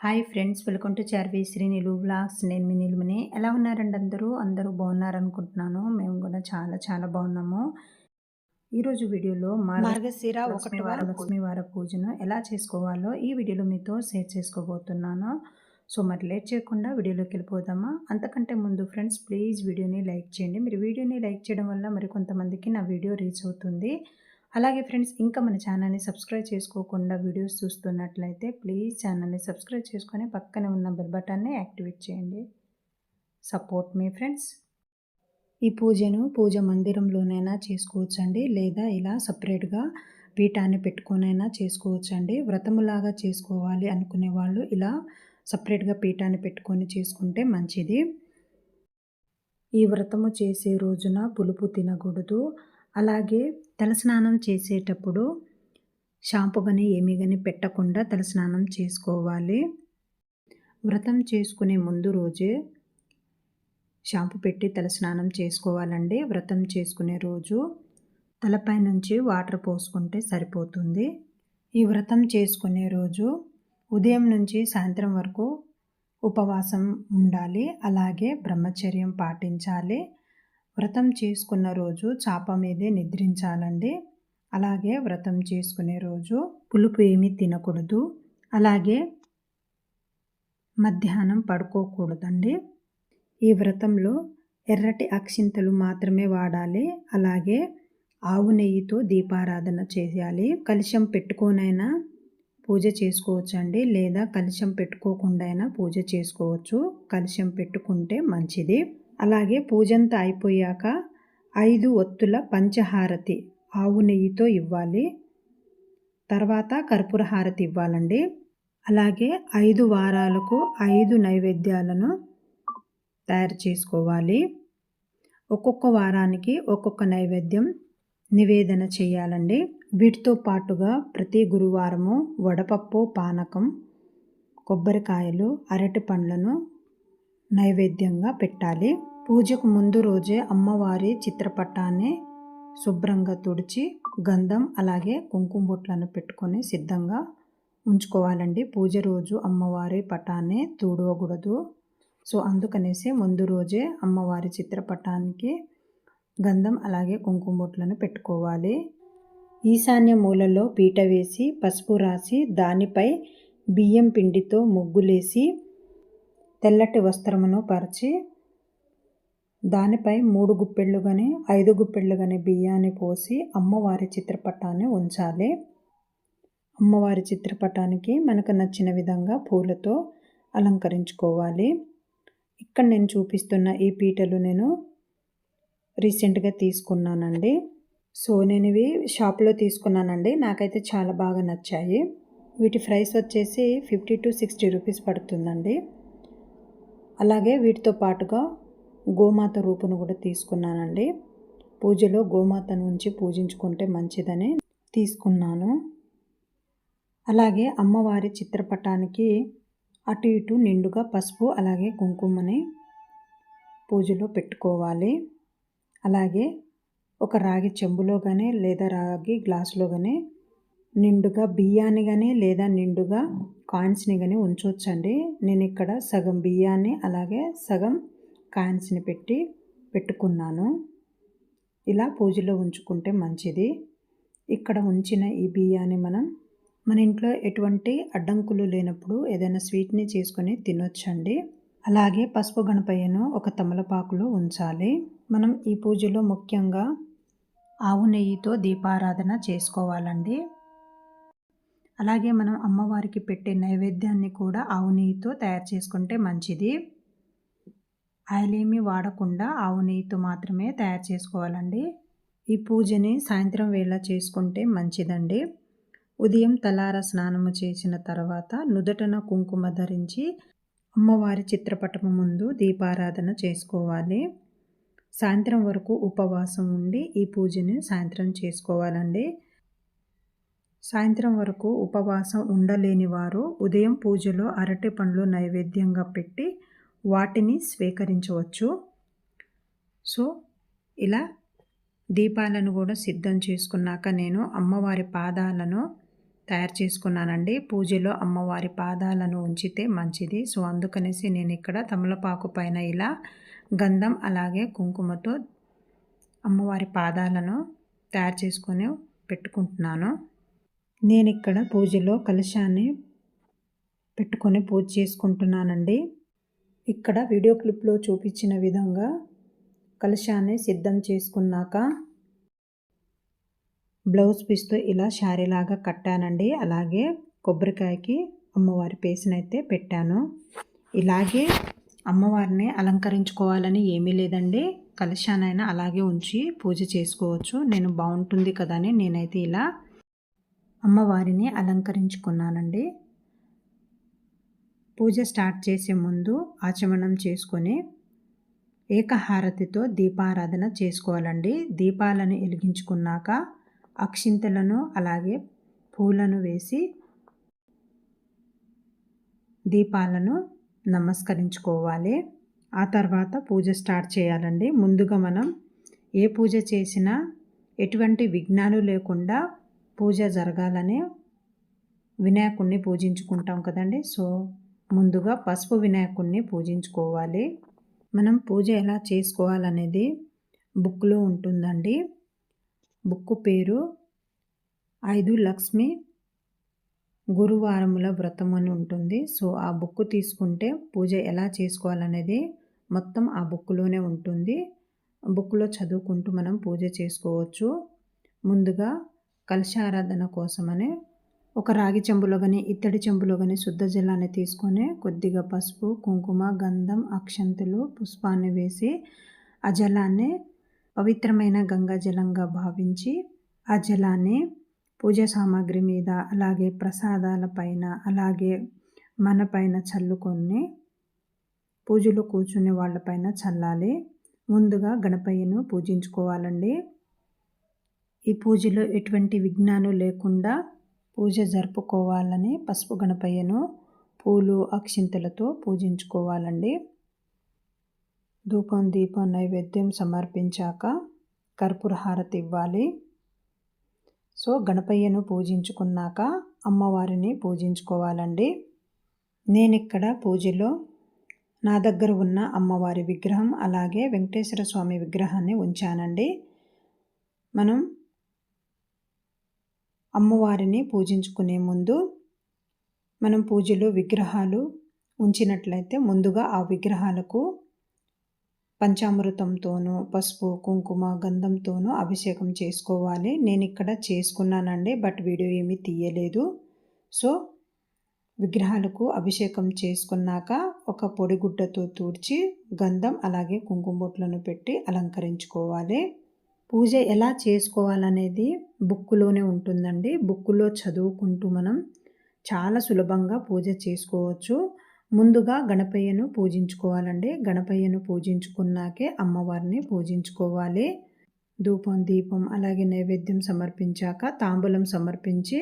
Hi friends welcome to Charvi Sri Nilu vlogs. నేను మీ నిలుమని ఎలా ఉన్నారండి అందరూ? అందరూ బాగున్నారనుకుంటున్నాను. మేము కూడా చాలా చాలా బాగున్నాము. ఈరోజు వీడియోలో మార్గశిర ఒకటి వార లక్ష్మీవార పూజను ఎలా చేసుకోవాలో ఈ వీడియోలో మీతో షేర్ చేసుకోబోతున్నాను. సో మరి లేట్ చేయకుండా వీడియోలోకి వెళ్ళిపోదామా? అంతకంటే ముందు ఫ్రెండ్స్ ప్లీజ్ వీడియోని లైక్ చేయండి. మీరు వీడియోని లైక్ చేయడం వల్ల మరి కొంతమందికి నా వీడియో రీచ్ అవుతుంది. అలాగే ఫ్రెండ్స్ ఇంకా మన ఛానల్ని సబ్స్క్రైబ్ చేసుకోకుండా వీడియోస్ చూస్తున్నట్లయితే ప్లీజ్ ఛానల్ని సబ్స్క్రైబ్ చేసుకొని పక్కనే ఉన్న బెల్ బటన్ని యాక్టివేట్ చేయండి. సపోర్ట్ మీ ఫ్రెండ్స్. ఈ పూజను పూజ మందిరంలోనైనా చేసుకోవచ్చండి లేదా ఇలా సపరేట్గా పీఠాన్ని పెట్టుకొనైనా చేసుకోవచ్చండి. వ్రతములాగా చేసుకోవాలి అనుకునే వాళ్ళు ఇలా సపరేట్గా పీఠాన్ని పెట్టుకొని చేసుకుంటే మంచిది. ఈ వ్రతము చేసే రోజున పులుపు తినకూడదు. అలాగే తలస్నానం చేసేటప్పుడు షాంపు కానీ ఏమి కానీ పెట్టకుండా తలస్నానం చేసుకోవాలి. వ్రతం చేసుకునే ముందు రోజే షాంపు పెట్టి తలస్నానం చేసుకోవాలండి. వ్రతం చేసుకునే రోజు తలపై నుంచి వాటర్ పోసుకుంటే సరిపోతుంది. ఈ వ్రతం చేసుకునే రోజు ఉదయం నుంచి సాయంత్రం వరకు ఉపవాసం ఉండాలి. అలాగే బ్రహ్మచర్యం పాటించాలి. వ్రతం చేసుకున్న రోజు చాప మీదే నిద్రించాలండి. అలాగే వ్రతం చేసుకునే రోజు పులుపు ఏమీ తినకూడదు. అలాగే మధ్యాహ్నం పడుకోకూడదండి. ఈ వ్రతంలో ఎర్రటి అక్షింతలు మాత్రమే వాడాలి. అలాగే ఆవు నెయ్యితో దీపారాధన చేయాలి. కలుషం పెట్టుకోనైనా పూజ చేసుకోవచ్చండి. లేదా కలుషం పెట్టుకోకుండా అయినా పూజ చేసుకోవచ్చు. కలుషం పెట్టుకుంటే మంచిది. అలాగే పూజంతా అయిపోయాక ఐదు ఒత్తుల పంచహారతి ఆవు నెయ్యితో ఇవ్వాలి. తర్వాత కర్పూర హారతి ఇవ్వాలండి. అలాగే ఐదు వారాలకు ఐదు నైవేద్యాలను తయారు చేసుకోవాలి. ఒక్కొక్క వారానికి ఒక్కొక్క నైవేద్యం నివేదన చేయాలండి. వీటితో పాటుగా ప్రతి గురువారము వడపప్పు పానకం కొబ్బరికాయలు అరటి పండ్లను నైవేద్యంగా పెట్టాలి. పూజకు ముందు రోజే అమ్మవారి చిత్రపటాన్ని శుభ్రంగా తుడిచి గంధం అలాగే కుంకుమ బొట్లను పెట్టుకొని సిద్ధంగా ఉంచుకోవాలండి. పూజ రోజు అమ్మవారి పటాన్ని తుడవకూడదు. సో అందుకనేసి ముందు రోజే అమ్మవారి చిత్రపటానికి గంధం అలాగే కుంకుమ బొట్లను పెట్టుకోవాలి. ఈశాన్య మూలలో పీట వేసి పసుపు రాసి దానిపై బియ్యం పిండితో ముగ్గులేసి తెల్లటి వస్త్రమును పరిచి దానిపై మూడు గుప్పెళ్ళు కానీ ఐదు గుప్పెళ్ళు కానీ బియ్యాన్ని పోసి అమ్మవారి చిత్రపటాన్ని ఉంచాలి. అమ్మవారి చిత్రపటానికి మనకు నచ్చిన విధంగా పూలతో అలంకరించుకోవాలి. ఇక్కడ నేను చూపిస్తున్న ఈ పీటలు నేను రీసెంట్గా తీసుకున్నానండి. సో నేను ఇవి షాప్లో తీసుకున్నానండి. నాకైతే చాలా బాగా నచ్చాయి. వీటి ప్రైస్ వచ్చేసి ఫిఫ్టీ టు సిక్స్టీ రూపీస్ పడుతుందండి. అలాగే వీటితో పాటుగా గోమాత రూపును కూడా తీసుకున్నానండి. పూజలో గోమాతను ఉంచి పూజించుకుంటే మంచిదని తీసుకున్నాను. అలాగే అమ్మవారి చిత్రపటానికి అటు ఇటు నిండుగా పసుపు అలాగే కుంకుమని పూజలో పెట్టుకోవాలి. అలాగే ఒక రాగి చెంబులో కానీ లేదా రాగి గ్లాసులో కానీ నిండుగా బియ్యాన్ని కానీ లేదా నిండుగా కాయిన్స్ని కానీ ఉంచవచ్చండి నేను ఇక్కడ సగం బియ్యాన్ని అలాగే సగం కాయిన్స్ని పెట్టి పెట్టుకున్నాను. ఇలా పూజలో ఉంచుకుంటే మంచిది. ఇక్కడ ఉంచిన ఈ బియ్యాన్ని మనం మన ఇంట్లో ఎటువంటి అడ్డంకులు లేనప్పుడు ఏదైనా స్వీట్ని చేసుకొని తినొచ్చండి. అలాగే పసుపు గణపయ్యను ఒక తమలపాకులో ఉంచాలి. మనం ఈ పూజలో ముఖ్యంగా ఆవు నెయ్యితో దీపారాధన చేసుకోవాలండి. అలాగే మనం అమ్మవారికి పెట్టే నైవేద్యాన్ని కూడా ఆవు నెయ్యితో తయారు చేసుకుంటే మంచిది. ఆయిల్ ఏమీ వాడకుండా ఆవు నెయ్యితో మాత్రమే తయారు చేసుకోవాలండి. ఈ పూజని సాయంత్రం వేళ చేసుకుంటే మంచిదండి. ఉదయం తలార స్నానము చేసిన తర్వాత నుదటన కుంకుమ ధరించి అమ్మవారి చిత్రపటము ముందు దీపారాధన చేసుకోవాలి. సాయంత్రం వరకు ఉపవాసం ఉండి ఈ పూజని సాయంత్రం చేసుకోవాలండి. సాయంత్రం వరకు ఉపవాసం ఉండలేని వారు ఉదయం పూజలో అరటి పండ్లు నైవేద్యంగా పెట్టి వాటిని స్వీకరించవచ్చు. సో ఇలా దీపాలను కూడా సిద్ధం చేసుకున్నాక నేను అమ్మవారి పాదాలను తయారు చేసుకున్నానండి. పూజలో అమ్మవారి పాదాలను ఉంచితే మంచిది. సో అందుకనేసి నేను ఇక్కడ తమలపాకు పైన ఇలా గంధం అలాగే కుంకుమతో అమ్మవారి పాదాలను తయారు చేసుకొని పెట్టుకుంటున్నాను. నేను ఇక్కడ పూజలో కలశాన్ని పెట్టుకొని పూజ చేసుకుంటున్నానండి. ఇక్కడ వీడియో క్లిప్లో చూపించిన విధంగా కలశాన్ని సిద్ధం చేసుకున్నాక బ్లౌజ్ పీస్తో ఇలా శారీలాగా కట్టానండి. అలాగే కొబ్బరికాయకి అమ్మవారి పేసినైతే పెట్టాను. ఇలాగే అమ్మవారిని అలంకరించుకోవాలని ఏమీ లేదండి. కలశానైనా అలాగే ఉంచి పూజ చేసుకోవచ్చు. నేను బాగుంటుంది కదా అని నేనైతే ఇలా అమ్మవారిని అలంకరించుకున్నానండి. పూజ స్టార్ట్ చేసే ముందు ఆచమనం చేసుకొని ఏకహారతితో దీపారాధన చేసుకోవాలండి. దీపాలను వెలిగించుకున్నాక అక్షింతలను అలాగే పూలను వేసి దీపాలను నమస్కరించుకోవాలి. ఆ తర్వాత పూజ స్టార్ట్ చేయాలండి. ముందుగా మనం ఏ పూజ చేసినా ఎటువంటి విఘ్నాలు లేకుండా పూజ జరగాలని వినాయకుడిని పూజించుకుంటాం కదండి. సో ముందుగా పసుపు వినాయకుడిని పూజించుకోవాలి. మనం పూజ ఎలా చేసుకోవాలనేది బుక్లో ఉంటుందండి. బుక్ పేరు ఐదు లక్ష్మి గురువారముల వ్రతం అని ఉంటుంది. సో ఆ బుక్ తీసుకుంటే పూజ ఎలా చేసుకోవాలనేది మొత్తం ఆ బుక్లోనే ఉంటుంది. బుక్లో చదువుకుంటూ మనం పూజ చేసుకోవచ్చు. ముందుగా కలశారాధన కోసమని ఒక రాగి చెంబులో కానీ ఇత్తడి చెంబులో కానీ శుద్ధ జలాన్ని తీసుకొని కొద్దిగా పసుపు కుంకుమ గంధం అక్షంతులు పుష్పాన్ని వేసి ఆ జలాన్ని పవిత్రమైన గంగా జలంగా భావించి ఆ జలాన్ని పూజ సామాగ్రి మీద అలాగే ప్రసాదాల పైన అలాగే మన పైన చల్లుకొని పూజలు కూర్చునే వాళ్ళపైన చల్లాలి. ముందుగా గణపయ్యను పూజించుకోవాలండి. ఈ పూజలో ఎటువంటి విఘ్నాలు లేకుండా పూజ జరుపుకోవాలని పసుపు గణపయ్యను పూలు అక్షింతలతో పూజించుకోవాలండి. ధూపం దీపం నైవేద్యం సమర్పించాక కర్పూర హారతి ఇవ్వాలి. సో గణపయ్యను పూజించుకున్నాక అమ్మవారిని పూజించుకోవాలండి. నేను ఇక్కడ పూజలో నా దగ్గర ఉన్న అమ్మవారి విగ్రహం అలాగే వెంకటేశ్వర స్వామి విగ్రహాన్ని ఉంచానండి. మనం అమ్మవారిని పూజించుకునే ముందు మనం పూజలో విగ్రహాలు ఉంచినట్లయితే ముందుగా ఆ విగ్రహాలకు పంచామృతంతోనూ పసుపు కుంకుమ గంధంతోనూ అభిషేకం చేసుకోవాలి. నేను ఇక్కడ చేసుకున్నానండి బట్ వీడియో ఏమీ తీయలేదు. సో విగ్రహాలకు అభిషేకం చేసుకున్నాక ఒక పొడిగుడ్డతో తూడ్చి గంధం అలాగే కుంకుమ బొట్లను పెట్టి అలంకరించుకోవాలి. పూజ ఎలా చేసుకోవాలనేది బుక్కులోనే ఉంటుందండి. బుక్కులో చదువుకుంటూ మనం చాలా సులభంగా పూజ చేసుకోవచ్చు. ముందుగా గణపయ్యను పూజించుకోవాలండి. గణపయ్యను పూజించుకున్నాకే అమ్మవారిని పూజించుకోవాలి. ధూపం దీపం అలాగే నైవేద్యం సమర్పించాక తాంబూలం సమర్పించి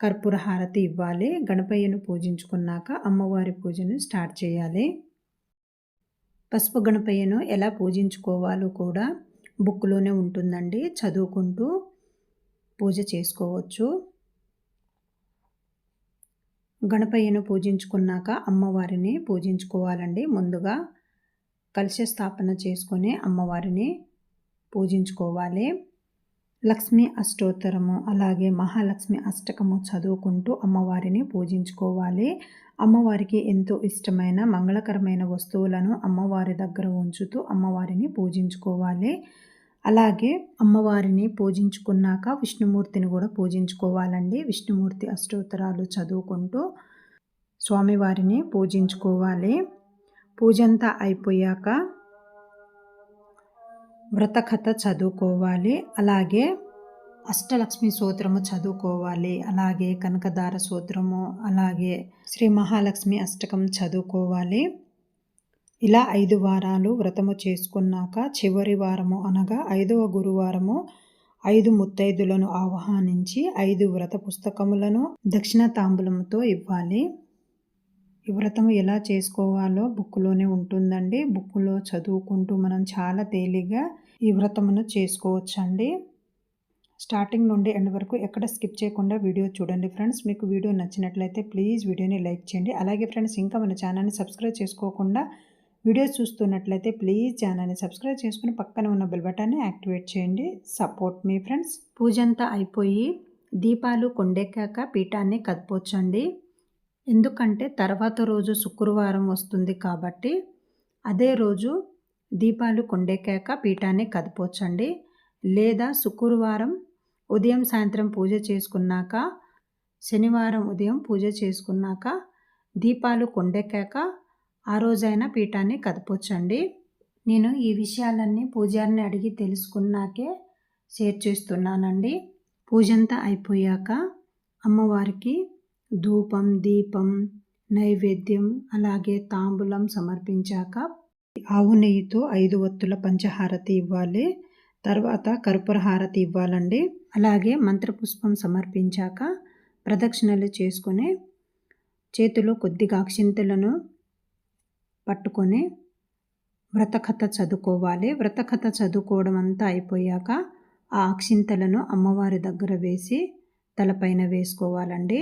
కర్పూర హారతి ఇవ్వాలి. గణపయ్యను పూజించుకున్నాక అమ్మవారి పూజను స్టార్ట్ చేయాలి. పసుపు గణపయ్యను ఎలా పూజించుకోవాలో కూడా బుక్లోనే ఉంటుందండి. చదువుకుంటూ పూజ చేసుకోవచ్చు. గణపయ్యను పూజించుకున్నాక అమ్మవారిని పూజించుకోవాలండి. ముందుగా కలశ స్థాపన చేసుకొని అమ్మవారిని పూజించుకోవాలి. లక్ష్మీ అష్టోత్తరము అలాగే మహాలక్ష్మి అష్టకము చదువుకుంటూ అమ్మవారిని పూజించుకోవాలి. అమ్మవారికి ఎంతో ఇష్టమైన మంగళకరమైన వస్తువులను అమ్మవారి దగ్గర ఉంచుతూ అమ్మవారిని పూజించుకోవాలి. అలాగే అమ్మవారిని పూజించుకున్నాక విష్ణుమూర్తిని కూడా పూజించుకోవాలండి. విష్ణుమూర్తి అష్టోత్తరాలు చదువుకుంటూ స్వామివారిని పూజించుకోవాలి. పూజంతా అయిపోయాక వ్రతకథ చదువుకోవాలి. అలాగే అష్టలక్ష్మి సూత్రము చదువుకోవాలి. అలాగే కనకదార సూత్రము అలాగే శ్రీ మహాలక్ష్మి అష్టకం చదువుకోవాలి. ఇలా ఐదు వారాలు వ్రతము చేసుకున్నాక చివరి వారము అనగా ఐదవ గురువారము ఐదు ముత్తైదులను ఆహ్వానించి ఐదు వ్రత పుస్తకములను దక్షిణ తాంబూలముతో ఇవ్వాలి. ఈ వ్రతము ఎలా చేసుకోవాలో బుక్లోనే ఉంటుందండి. బుక్లో చదువుకుంటూ మనం చాలా తేలిగ్గా ఈ వ్రతమును చేసుకోవచ్చండి. స్టార్టింగ్ నుండి ఎండ్ వరకు ఎక్కడ స్కిప్ చేయకుండా వీడియో చూడండి ఫ్రెండ్స్. మీకు వీడియో నచ్చినట్లయితే ప్లీజ్ వీడియోని లైక్ చేయండి. అలాగే ఫ్రెండ్స్ ఇంకా మన ఛానల్ని సబ్స్క్రైబ్ చేసుకోకుండా వీడియోస్ చూస్తున్నట్లయితే ప్లీజ్ ఛానల్ని సబ్స్క్రైబ్ చేసుకుని పక్కన ఉన్న బెల్ బటన్ని యాక్టివేట్ చేయండి. సపోర్ట్ మీ ఫ్రెండ్స్. పూజ అంతా అయిపోయి దీపాలు కొండెక్కాక పీఠాన్ని కదిపోచండి ఎందుకంటే తర్వాత రోజు శుక్రవారం వస్తుంది కాబట్టి అదే రోజు దీపాలు కొండెక్కాక పీఠాన్ని కదిపోచండి లేదా శుక్రవారం ఉదయం సాయంత్రం పూజ చేసుకున్నాక శనివారం ఉదయం పూజ చేసుకున్నాక దీపాలు కొండెక్కాక ఆ రోజైనా పీఠాన్ని కదపొచ్చండి. నేను ఈ విషయాలన్నీ పూజారిని అడిగి తెలుసుకున్నాకే షేర్ చేస్తున్నానండి. పూజంతా అయిపోయాక అమ్మవారికి ధూపం దీపం నైవేద్యం అలాగే తాంబూలం సమర్పించాక ఆవు నెయ్యితో ఐదు ఒత్తుల పంచహారతి ఇవ్వాలి. తర్వాత కర్పూర హారతి ఇవ్వాలండి. అలాగే మంత్రపుష్పం సమర్పించాక ప్రదక్షిణలు చేసుకొని చేతిలో కొద్దిగా అక్షింతలను పట్టుకొని వ్రతకథ చదువుకోవాలి. వ్రతకథ చదువుకోవడం అంతా అయిపోయాక ఆ అక్షింతలను అమ్మవారి దగ్గర వేసి తలపైన వేసుకోవాలండి.